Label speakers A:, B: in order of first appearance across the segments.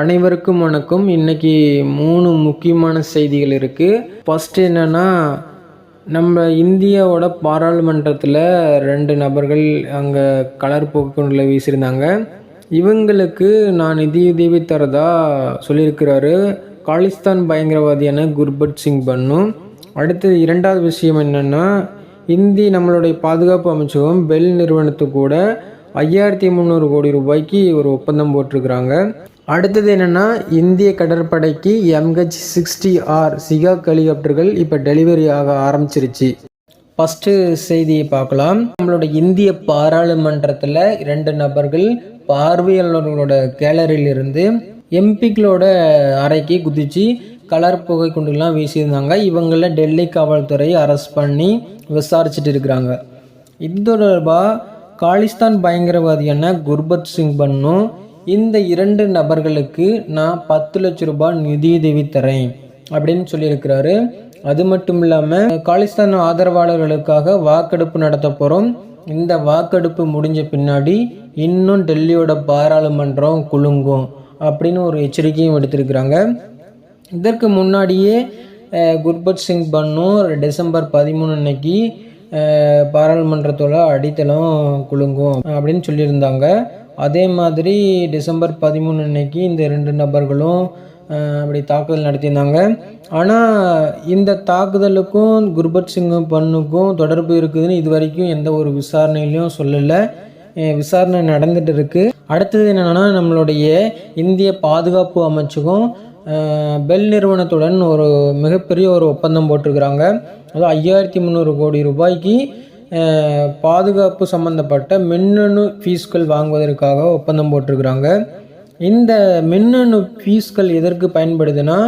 A: அனைவருக்கும் வணக்கம். இன்னைக்கு மூணு முக்கியமான செய்திகள் இருக்குது ஃபஸ்ட்டு என்னென்னா நம்ம இந்தியாவோட பாராளுமன்றத்தில் ரெண்டு நபர்கள் அங்கே கலர் போக்குள்ள வீசியிருந்தாங்க. இவங்களுக்கு நான் நிதியுதவி தரதா சொல்லியிருக்கிறாரு காலிஸ்தான் பயங்கரவாதியான குர்பத் சிங் பன்னு. அடுத்து இரண்டாவது விஷயம் என்னென்னா இந்தி நம்மளுடைய பாதுகாப்பு அமைச்சகம் பெல் நிறுவனத்து கூட ஐயாயிரத்தி முந்நூறு கோடி ரூபாய்க்கு ஒரு ஒப்பந்தம் போட்டிருக்கிறாங்க. அடுத்தது என்னென்னா இந்திய கடற்படைக்கு எம்ஹெச் சிக்ஸ்டி ஆர் சிகாக் ஹெலிகாப்டர்கள் இப்போ டெலிவரி ஆக ஆரம்பிச்சிருச்சு. ஃபஸ்ட்டு செய்தியை பார்க்கலாம். நம்மளோட இந்திய பாராளுமன்றத்தில் இரண்டு நபர்கள் பார்வையாளர்களோட கேலரியிலிருந்து எம்பிக்களோட அறைக்கு குதிச்சு கலர் புகை குண்டுலாம் வீசியிருந்தாங்க. இவங்கள டெல்லி காவல்துறை அரெஸ்ட் பண்ணி விசாரிச்சுட்டு இருக்கிறாங்க. இது தொடர்பாக காலிஸ்தான் பயங்கரவாதியான குர்பத் சிங் பண்ணும் இந்த இரண்டு நபர்களுக்கு நான் பத்து லட்ச ரூபாய் நிதியுதவி தரேன் அப்படின்னு சொல்லியிருக்கிறாரு. அது மட்டும் இல்லாமல் காலிஸ்தான் ஆதரவாளர்களுக்காக வாக்கெடுப்பு நடத்த போகிறோம் இந்த வாக்கெடுப்பு முடிஞ்ச பின்னாடி இன்னும் டெல்லியோட பாராளுமன்றம் குலுங்கும் அப்படின்னு ஒரு எச்சரிக்கையும் எடுத்திருக்கிறாங்க இதற்கு முன்னாடியே குர்பத் சிங் பன்னு டிசம்பர் பதிமூணு அன்னைக்கு பாராளுமன்றத்தோட அடித்தளம் குலுங்கும் அப்படின்னு சொல்லியிருந்தாங்க. அதே மாதிரி டிசம்பர் பதிமூணு அன்னைக்கு இந்த ரெண்டு நபர்களும் அப்படி தாக்குதல் நடத்தியிருந்தாங்க. ஆனால் இந்த தாக்குதலுக்கும் குர்பத் சிங் பண்ணுக்கும் தொடர்பு இருக்குதுன்னு இது வரைக்கும் எந்த ஒரு விசாரணையிலையும் சொல்லலை. விசாரணை நடந்துட்டு இருக்குது அடுத்தது என்னென்னா நம்மளுடைய இந்திய பாதுகாப்பு அமைச்சகம் பெல் நிறுவனத்துடன் ஒரு மிகப்பெரிய ஒரு ஒப்பந்தம் போட்டிருக்கிறாங்க. அதாவது ஐயாயிரத்தி முந்நூறு கோடி ரூபாய்க்கு பாதுகாப்பு சம்பந்தப்பட்ட மின்னணு ஃபீஸ்கள் வாங்குவதற்காக ஒப்பந்தம் போட்டிருக்கிறாங்க. இந்த மின்னணு ஃபீஸ்கள் எதற்கு பயன்படுதுன்னா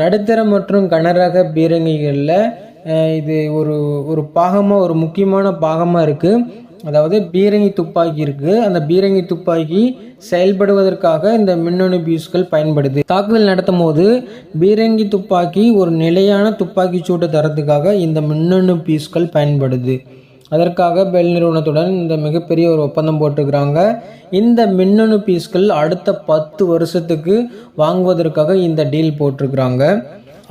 A: நடுத்தர மற்றும் கனரக பீரங்கிகளில் இது ஒரு ஒரு பாகமாக ஒரு முக்கியமான பாகமாக இருக்குது அதாவது பீரங்கி துப்பாக்கி இருக்குது அந்த பீரங்கி துப்பாக்கி செயல்படுவதற்காக இந்த மின்னணு பீஸ்கள் பயன்படுது. தாக்குதல் நடத்தும் போது பீரங்கி துப்பாக்கி ஒரு நிலையான துப்பாக்கி சூட்டை தரத்துக்காக இந்த மின்னணு பீஸ்கள் பயன்படுது. அதற்காக பெல் நிறுவனத்துடன் இந்த மிகப்பெரிய ஒரு ஒப்பந்தம் போட்டிருக்கிறாங்க. இந்த மின்னணு பீஸ்கள் அடுத்த பத்து வருஷத்துக்கு வாங்குவதற்காக இந்த டீல் போட்டிருக்கிறாங்க.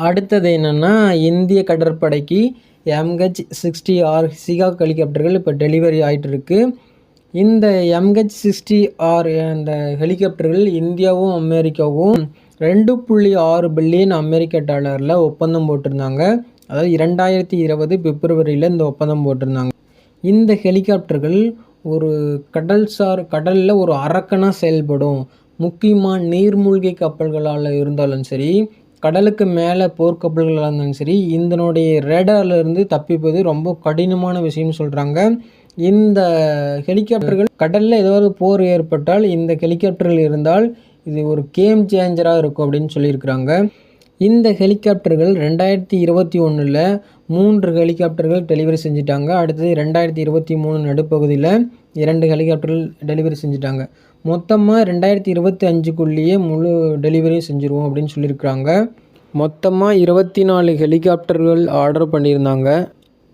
A: அடுத்தது என்னென்னா இந்திய கடற்படைக்கு எம்ஹெச் சிக்ஸ்டி ஆர் சிகாக் ஹெலிகாப்டர்கள் இப்போ டெலிவரி ஆயிட்டு இருக்கு இந்த எம்ஹெச் சிக்ஸ்டி ஆர் அந்த ஹெலிகாப்டர்கள் இந்தியாவும் அமெரிக்காவும் ரெண்டு புள்ளி ஆறு பில்லியன் அமெரிக்க டாலரில் ஒப்பந்தம் போட்டிருந்தாங்க. அதாவது இரண்டாயிரத்தி இருபது பிப்ரவரியில் இந்த ஒப்பந்தம் போட்டிருந்தாங்க. இந்த ஹெலிகாப்டர்கள் ஒரு கடல்சார் கடலில் ஒரு அரக்கனாக செயல்படும். முக்கியமாக நீர்மூழ்கி கப்பல்களால் இருந்தாலும் சரி கடலுக்கு மேலே போர்க்கப்பல்களாக இருந்தாலும் சரி இதனுடைய ரேடார்லேருந்து தப்பிப்பது ரொம்ப கடினமான விஷயம்னு சொல்கிறாங்க இந்த ஹெலிகாப்டர்கள் கடலில் ஏதாவது போர் ஏற்பட்டால் இந்த ஹெலிகாப்டர்கள் இருந்தால் இது ஒரு கேம் சேஞ்சராக இருக்கும் அப்படின்னு சொல்லியிருக்கிறாங்க. இந்த ஹெலிகாப்டர்கள் ரெண்டாயிரத்தி இருபத்தி ஒன்றில் மூன்று ஹெலிகாப்டர்கள் டெலிவரி செஞ்சிட்டாங்க. அடுத்தது ரெண்டாயிரத்தி இருபத்தி மூணு நடுப்பகுதியில் இரண்டு ஹெலிகாப்டர்கள் டெலிவரி செஞ்சிட்டாங்க. மொத்தமாக ரெண்டாயிரத்தி இருபத்தி அஞ்சுக்குள்ளேயே முழு டெலிவரியும் செஞ்சுருவோம் அப்படின்னு சொல்லியிருக்கிறாங்க. மொத்தமாக இருபத்தி நாலு ஹெலிகாப்டர்கள் ஆர்டர் பண்ணியிருந்தாங்க.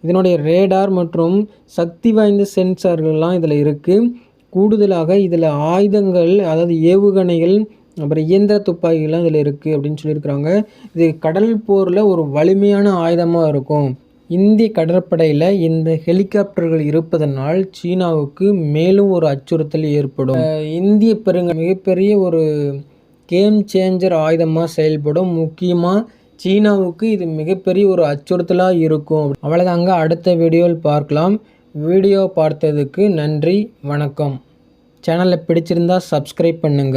A: இதனுடைய ரேடார் மற்றும் சக்தி வாய்ந்த சென்சார்கள்லாம் இதில் இருக்குது கூடுதலாக இதில் ஆயுதங்கள் அதாவது ஏவுகணைகள் அப்புறம் இயந்திர துப்பாக்கிகள்லாம் இதில் இருக்குது அப்படின்னு சொல்லியிருக்கிறாங்க. இது கடல் போரில் ஒரு வலிமையான ஆயுதமாக இருக்கும். இந்திய கடற்படையில் இந்த ஹெலிகாப்டர்கள் இருப்பதனால் சீனாவுக்கு மேலும் ஒரு அச்சுறுத்தல் ஏற்படும். இந்திய பெருங்க மிகப்பெரிய ஒரு கேம் சேஞ்சர் ஆயுதமாக செயல்படும். முக்கியமாக சீனாவுக்கு இது மிகப்பெரிய ஒரு அச்சுறுத்தலாக இருக்கும். அவ்வளோதாங்க அடுத்த வீடியோவில் பார்க்கலாம். வீடியோ பார்த்ததுக்கு நன்றி வணக்கம். சேனலை பிடிச்சிருந்தா சப்ஸ்கிரைப் பண்ணுங்கள்